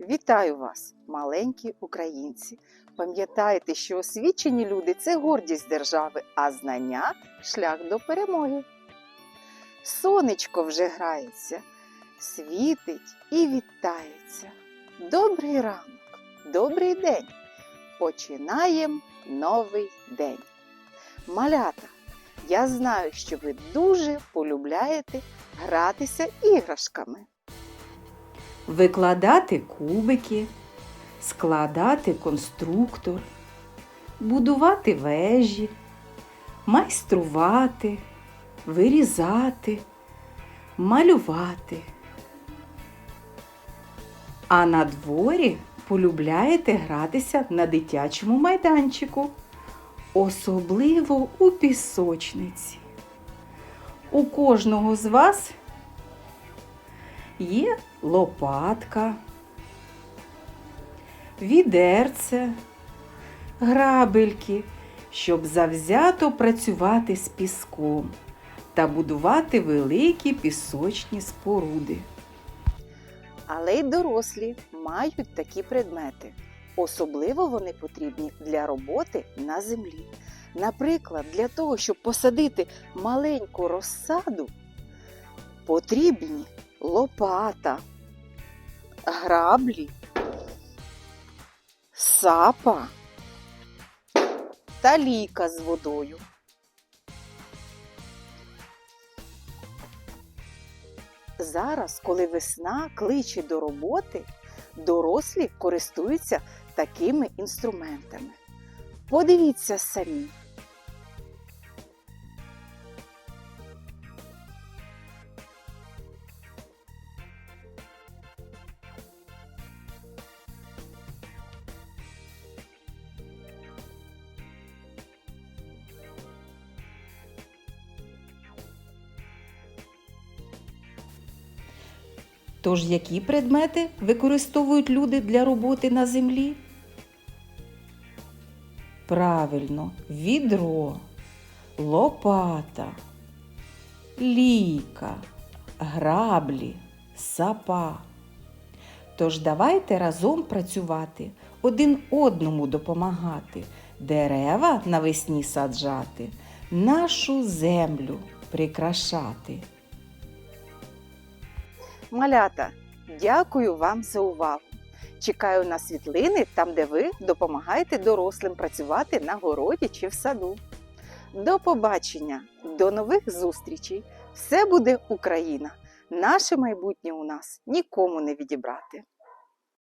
Вітаю вас, маленькі українці! Пам'ятайте, що освічені люди це гордість держави, а знання шлях до перемоги. Сонечко вже грається, світить і вітається. Добрий ранок, добрий день. Починаємо новий день. Малята, я знаю, що ви дуже полюбляєте гратися іграшками. Викладати кубики, складати конструктор, будувати вежі, майструвати, вирізати, малювати. А на дворі полюбляєте гратися на дитячому майданчику, особливо у пісочниці. У кожного з вас є лопатка, відерце, грабельки, щоб завзято працювати з піском та будувати великі пісочні споруди. Але й дорослі мають такі предмети. Особливо вони потрібні для роботи на землі. Наприклад, для того, щоб посадити маленьку розсаду, потрібні лопата, граблі, сапа та ліка з водою. Зараз, коли весна кличе до роботи, дорослі користуються такими інструментами. Подивіться самі. Тож які предмети використовують люди для роботи на землі? Правильно, відро, лопата, ліка, граблі, сапа. Тож давайте разом працювати, один одному допомагати, дерева навесні саджати, нашу землю прикрашати. Малята, дякую вам за увагу. Чекаю на світлини там, де ви допомагаєте дорослим працювати на городі чи в саду. До побачення, до нових зустрічей! Все буде Україна! Наше майбутнє у нас нікому не відібрати.